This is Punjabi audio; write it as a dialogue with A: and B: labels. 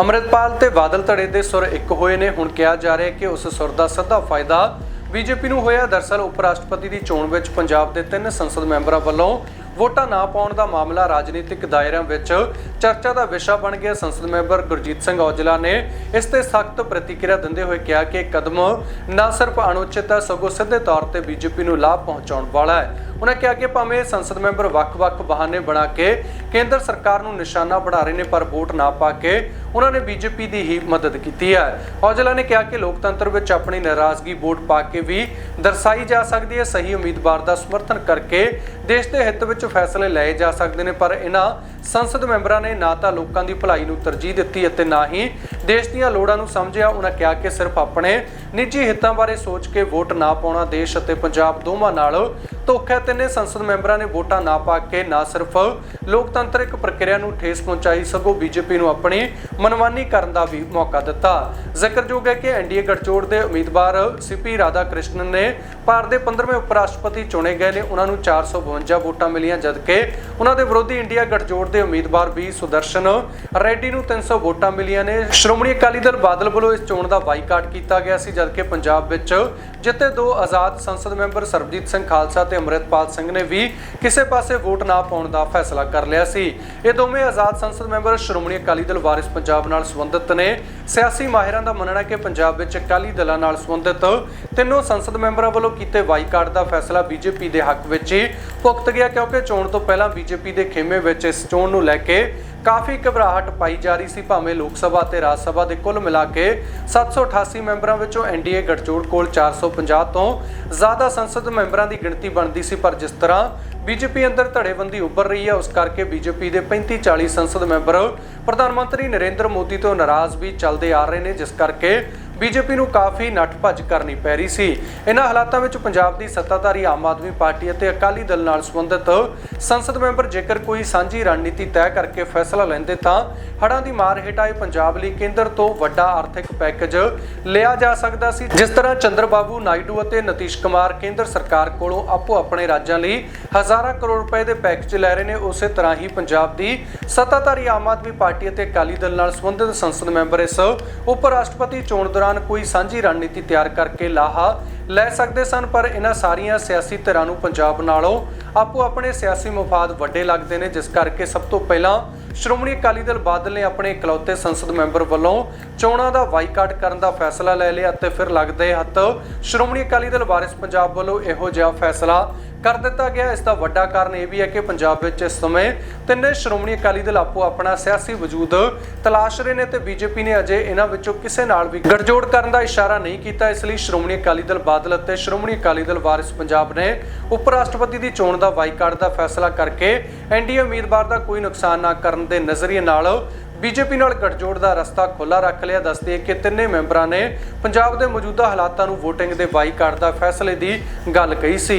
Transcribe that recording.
A: ਅੰਮ੍ਰਿਤਪਾਲ ਤੇ ਬਾਦਲ ਧੜੇ ਦੇ ਸੁਰ ਇੱਕ ਹੋਏ ਨੇ। ਹੁਣ ਕਿਹਾ ਜਾ ਰਿਹਾ ਹੈ ਕਿ ਉਸ ਸੁਰ ਦਾ ਸੱਦਾ ਫਾਇਦਾ ਬੀਜੇਪੀ ਨੂੰ ਹੋਇਆ। ਦਰਸਲ ਉਪ ਰਾਸ਼ਟਰਪਤੀ ਦੀ ਚੋਣ ਵਿੱਚ ਪੰਜਾਬ ਦੇ ਤਿੰਨ ਸੰਸਦ ਮੈਂਬਰਾਂ ਵੱਲੋਂ ਵੋਟਾਂ ਨਾ ਪਾਉਣ ਦਾ ਮਾਮਲਾ ਰਾਜਨੀਤਿਕ ਦਾਇਰਿਆਂ ਵਿੱਚ ਚਰਚਾ ਦਾ ਵਿਸ਼ਾ ਬਣ ਗਿਆ। ਸੰਸਦ ਮੈਂਬਰ ਗੁਰਜੀਤ ਸਿੰਘ ਔਜਲਾ ਨੇ ਇਸ ਤੇ ਸਖਤ ਪ੍ਰਤੀਕਿਰਿਆ ਦਿੰਦੇ ਹੋਏ ਕਿਹਾ ਕਿ ਕਦਮ ਨਾ ਸਿਰਫ ਅਨੁਚਿਤ ਹੈ, ਸਗੋਂ ਸਿੱਧੇ ਤੌਰ ਤੇ ਬੀਜੇਪੀ ਨੂੰ ਲਾਭ ਪਹੁੰਚਾਉਣ ਵਾਲਾ ਹੈ। ਉਹਨਾਂ ਕਿਹਾ ਕਿ ਭਾਵੇਂ ਸੰਸਦ ਮੈਂਬਰ ਵੱਖ-ਵੱਖ ਬਹਾਨੇ ਬਣਾ ਕੇ ਕੇਂਦਰ ਸਰਕਾਰ ਨੂੰ ਨਿਸ਼ਾਨਾ ਬਣਾ ਰਹੇ ਨੇ, ਪਰ ਵੋਟ ਨਾ ਪਾ ਕੇ ਉਹਨਾਂ ਨੇ ਬੀਜੇਪੀ ਦੀ ਹੀ ਮਦਦ ਕੀਤੀ ਹੈ। ਔਜਲਾ ਨੇ ਕਿਹਾ ਕਿ ਲੋਕਤੰਤਰ ਵਿੱਚ ਆਪਣੀ ਨਾਰਾਜ਼ਗੀ ਵੋਟ ਪਾ ਕੇ ਵੀ ਦਰਸਾਈ ਜਾ ਸਕਦੀ ਹੈ। ਸਹੀ ਉਮੀਦਵਾਰ ਦਾ ਸਮਰਥਨ ਕਰਕੇ ਦੇਸ਼ ਦੇ ਹਿੱਤ ਵਿੱਚ ਫੈਸਲੇ ਲਏ ਜਾ ਸਕਦੇ ਨੇ, ਪਰ ਇਹਨਾਂ ਸੰਸਦ ਮੈਂਬਰਾਂ ਨੇ ਨਾ ਤਾਂ ਲੋਕਾਂ ਦੀ ਭਲਾਈ ਨੂੰ ਤਰਜੀਹ ਦਿੱਤੀ ਅਤੇ ਨਾ ਹੀ ਦੇਸ਼ ਦੀਆਂ ਲੋੜਾਂ ਨੂੰ ਸਮਝਿਆ। ਉਹਨਾਂ ਕਿਹਾ ਕਿ ਸਿਰਫ ਆਪਣੇ ਨਿੱਜੀ ਹਿੱਤਾਂ ਬਾਰੇ ਸੋਚ ਕੇ ਵੋਟ ਨਾ ਪਾਉਣਾ ਦੇਸ਼ ਅਤੇ ਪੰਜਾਬ ਦੋਵਾਂ ਨਾਲ ਧੋਖਾ ਹੈ। ਤਿੰਨੇ ਸੰਸਦ ਮੈਂਬਰਾਂ ਨੇ ਵੋਟਾਂ ਨਾ ਪਾ ਕੇ ਨਾ ਸਿਰਫ ਲੋਕਤੰਤਰਿਕ ਪ੍ਰਕਿਰਿਆ ਨੂੰ ਠੇਸ ਪਹੁੰਚਾਈ, ਸਗੋਂ ਬੀਜੇਪੀ ਨੂੰ ਆਪਣੀ ਮਨਮਾਨੀ ਕਰਨ ਦਾ ਵੀ ਮੌਕਾ ਦਿੱਤਾ ਜ਼ਿਕਰਯੋਗ ਹੈ ਕਿ ਐਨਡੀਏ ਗੱਠਜੋੜ ਦੇ ਉਮੀਦਵਾਰ ਸੀਪੀ ਰਾਧਾ ਕ੍ਰਿਸ਼ਨਨ ਨੇ ਭਾਰਤ ਦੇ 15ਵੇਂ ਉਪ ਰਾਸ਼ਟਰਪਤੀ ਚੁਣੇ ਗਏ ਨੇ ਉਹਨਾਂ ਨੂੰ 452 ਵੋਟਾਂ ਮਿਲੀਆਂ, ਜਦਕਿ ਉਹਨਾਂ ਦੇ ਵਿਰੋਧੀ ਇੰਡੀਆ ਗੱਠਜੋੜ ਦੇ ਉਮੀਦਵਾਰ ਵੀ ਸੁਦਰਸ਼ਨ ਰੈਡੀ ਨੂੰ 300 ਵੋਟਾਂ ਮਿਲੀਆਂ ਨੇ ਸ਼੍ਰੋਮਣੀ ਅਕਾਲੀ ਦਲ ਬਾਦਲ ਵੱਲੋਂ ਇਸ ਚੋਣ ਦਾ ਬਾਈਕਾਟ ਕੀਤਾ ਗਿਆ ਸੀ, ਜਦਕਿ ਪੰਜਾਬ ਵਿੱਚ ਜਿੱਤੇ ਦੋ ਆਜ਼ਾਦ ਸੰਸਦ ਮੈਂਬਰ ਸਰਬਜੀਤ ਸਿੰਘ ਖਾਲਸਾ ਤੇ ਅੰਮ੍ਰਿਤਪਾਲ ਸਿੰਘ ਨੇ ਵੀ ਕਿਸੇ ਪਾਸੇ ਵੋਟ ਨਾ ਪਾਉਣ ਦਾ ਫੈਸਲਾ ਕਰ ਲਿਆ ਸੀ। ਇਹ ਦੋਵੇਂ ਆਜ਼ਾਦ ਸੰਸਦ ਮੈਂਬਰ ਸ਼੍ਰੋਮਣੀ ਅਕਾਲੀ ਦਲ ਵਾਰਿਸ ਪੰਜਾਬ ਨਾਲ ਸੰਬੰਧਿਤ ਨੇ। ਸਿਆਸੀ ਮਾਹਿਰਾਂ ਦਾ ਮੰਨਣਾ ਹੈ ਕਿ ਪੰਜਾਬ ਵਿੱਚ ਅਕਾਲੀ ਦਲਾਂ ਨਾਲ ਸੰਬੰਧਿਤ ਤਿੰਨੋਂ ਸੰਸਦ ਮੈਂਬਰਾਂ ਵੱਲੋਂ ਕੀਤੇ ਬਾਈਕਾਟ ਦਾ ਫੈਸਲਾ ਬੀਜੇਪੀ ਦੇ ਹੱਕ ਵਿੱਚ ਹੀ ਭੁਗਤ ਗਿਆ, ਕਿਉਂਕਿ ਚੋਣ ਤੋਂ ਪਹਿਲਾਂ ਬੀਜੇਪੀ ਦੇ ਖੇਮੇ ਵਿੱਚ ਇਸ ਚੋਣ ਨੂੰ ਲੈ ਕੇ ਕਾਫੀ ਘਬਰਾਹਟ ਪਾਈ ਜਾ ਰਹੀ ਸੀ, ਭਾਵੇਂ ਲੋਕ ਸਭਾ ਤੇ ਰਾਜ ਸਭਾ ਦੇ ਕੁੱਲ ਮਿਲਾ ਕੇ 788 ਮੈਂਬਰਾਂ ਵਿੱਚੋਂ ਐਨਡੀਏ ਗਠਜੋੜ ਕੋਲ 450 ਤੋਂ ਜ਼ਿਆਦਾ ਸੰਸਦ ਮੈਂਬਰਾਂ ਦੀ ਗਿਣਤੀ ਬਣਦੀ ਸੀ, ਪਰ ਜਿਸ ਤਰ੍ਹਾਂ ਬੀਜੇਪੀ ਅੰਦਰ ਧੜੇਬੰਦੀ ਉੱਭਰ ਰਹੀ ਹੈ, ਉਸ ਕਰਕੇ ਬੀਜੇਪੀ ਦੇ 35 40 ਸੰਸਦ ਮੈਂਬਰ ਪ੍ਰਧਾਨ ਮੰਤਰੀ ਨਰਿੰਦਰ ਮੋਦੀ ਤੋਂ ਨਾਰਾਜ਼ ਵੀ ਚੱਲਦੇ ਆ ਰਹੇ ਨੇ, ਜਿਸ ਕਰਕੇ ਬੀਜੇਪੀ ਨੂੰ ਕਾਫੀ ਨੱਠ ਭੱਜ ਕਰਨੀ ਪੈ ਰਹੀ ਸੀ। ਇਹਨਾਂ ਹਾਲਾਤਾਂ ਵਿੱਚ ਪੰਜਾਬ ਦੀ ਸੱਤਾਧਾਰੀ ਆਮ ਆਦਮੀ ਪਾਰਟੀ ਅਤੇ ਅਕਾਲੀ ਦਲ ਨਾਲ ਸੰਬੰਧਿਤ ਸੰਸਦ ਮੈਂਬਰ ਜੇਕਰ ਕੋਈ ਸਾਂਝੀ ਰਣਨੀਤੀ ਤੈਅ ਕਰਕੇ ਫੈਸਲਾ ਲੈਂਦੇ ਤਾਂ ਹੜ੍ਹਾਂ ਦੀ ਮਾਰ ਹੇਠ ਪੰਜਾਬ ਲਈ ਕੇਂਦਰ ਤੋਂ ਵੱਡਾ ਆਰਥਿਕ ਪੈਕੇਜ ਲਿਆ ਜਾ ਸਕਦਾ ਸੀ। ਜਿਸ ਤਰ੍ਹਾਂ ਚੰਦਰਬਾਬੂ ਨਾਇਡੂ ਅਤੇ ਨਤੀਸ਼ ਕੁਮਾਰ ਕੇਂਦਰ ਸਰਕਾਰ ਕੋਲੋਂ ਆਪੋ ਆਪਣੇ ਰਾਜਾਂ ਲਈ ਹਜ਼ਾਰਾਂ ਕਰੋੜ ਰੁਪਏ ਦੇ ਪੈਕੇਜ ਲੈ ਰਹੇ ਨੇ, ਉਸੇ ਤਰ੍ਹਾਂ ਹੀ ਪੰਜਾਬ ਦੀ ਸੱਤਾਧਾਰੀ ਆਮ ਆਦਮੀ ਪਾਰਟੀ ਅਤੇ ਅਕਾਲੀ ਦਲ ਨਾਲ ਸੰਬੰਧਿਤ ਸੰਸਦ ਮੈਂਬਰ ਇਸ ਉਪ ਰਾਸ਼ਟਰਪਤੀ ਚੋਣ ਦੌਰਾਨ ਕੋਈ ਸਾਂਝੀ ਰਣਨੀਤੀ ਤਿਆਰ ਕਰਕੇ ਲਾਹਾ ਲੈ ਸਕਦੇ ਸਨ, ਪਰ ਇਹਨਾਂ ਸਾਰੀਆਂ ਸਿਆਸੀ ਧਿਰਾਂ ਨੂੰ ਪੰਜਾਬ ਨਾਲੋਂ ਆਪੋ ਆਪਣੇ ਸਿਆਸੀ ਮਫਾਦ ਵੱਡੇ ਲੱਗਦੇ ਨੇ, ਜਿਸ ਕਰਕੇ ਸਭ ਤੋਂ ਪਹਿਲਾਂ ਸ਼੍ਰੋਮਣੀ ਅਕਾਲੀ ਦਲ ਬਾਦਲ ਨੇ ਆਪਣੇ ਇਕਲੌਤੇ ਸੰਸਦ ਮੈਂਬਰ ਵੱਲੋਂ ਚੋਣਾਂ ਦਾ ਵਾਈਕਾਟ ਕਰਨ ਦਾ ਫੈਸਲਾ ਲੈ ਲਿਆ ਅਤੇ ਫਿਰ ਲੱਗਦੇ ਹੱਥ ਸ਼੍ਰੋਮਣੀ ਅਕਾਲੀ ਦਲ ਵਾਰਿਸ ਪੰਜਾਬ ਵੱਲੋਂ ਇਹੋ ਜਿਹਾ ਫੈਸਲਾ ਕਰ ਦਿੱਤਾ ਗਿਆ। ਇਸ ਦਾ ਵੱਡਾ ਕਾਰਨ ਇਹ ਵੀ ਹੈ ਕਿ ਪੰਜਾਬ ਵਿੱਚ ਇਸ ਸਮੇਂ ਤਿੰਨੇ ਸ਼੍ਰੋਮਣੀ ਅਕਾਲੀ ਦਲ ਆਪੋ ਆਪਣਾ ਸਿਆਸੀ ਵਜੂਦ ਤਲਾਸ਼ ਰਹੇ ਨੇ ਤੇ ਬੀਜੇਪੀ ਨੇ ਅਜੇ ਇਹਨਾਂ ਵਿੱਚੋਂ ਕਿਸੇ ਨਾਲ ਵੀ ਗੱਠਜੋੜ ਕਰਨ ਦਾ ਇਸ਼ਾਰਾ ਨਹੀਂ ਕੀਤਾ। ਇਸ ਲਈ ਸ਼੍ਰੋਮਣੀ ਅਕਾਲੀ ਦਲ ਬਾਦਲ ਅਤੇ ਸ਼੍ਰੋਮਣੀ ਅਕਾਲੀ ਦਲ ਵਾਰਿਸ ਪੰਜਾਬ ਨੇ ਉਪ ਰਾਸ਼ਟਰਪਤੀ ਦੀ ਚੋਣ ਦਾ ਬਾਈਕਾਟ ਦਾ ਫੈਸਲਾ ਕਰਕੇ ਐਨਡੀਏ ਉਮੀਦਵਾਰ ਦਾ ਕੋਈ ਨੁਕਸਾਨ ਨਾ ਕਰਨ ਦੇ ਨਜ਼ਰੀਏ ਨਾਲ ਬੀਜੇਪੀ ਨਾਲ ਗੱਠਜੋੜ ਦਾ ਰਸਤਾ ਖੁੱਲਾ ਰੱਖ ਲਿਆ। ਦੱਸਦੇ ਕਿ ਤਿੰਨੇ ਮੈਂਬਰਾਂ ਨੇ ਪੰਜਾਬ ਦੇ ਮੌਜੂਦਾ ਹਾਲਾਤਾਂ ਨੂੰ VOTING ਦੇ ਬਾਈਕਾਟ ਦਾ ਫੈਸਲੇ ਦੀ ਗੱਲ ਕਹੀ ਸੀ।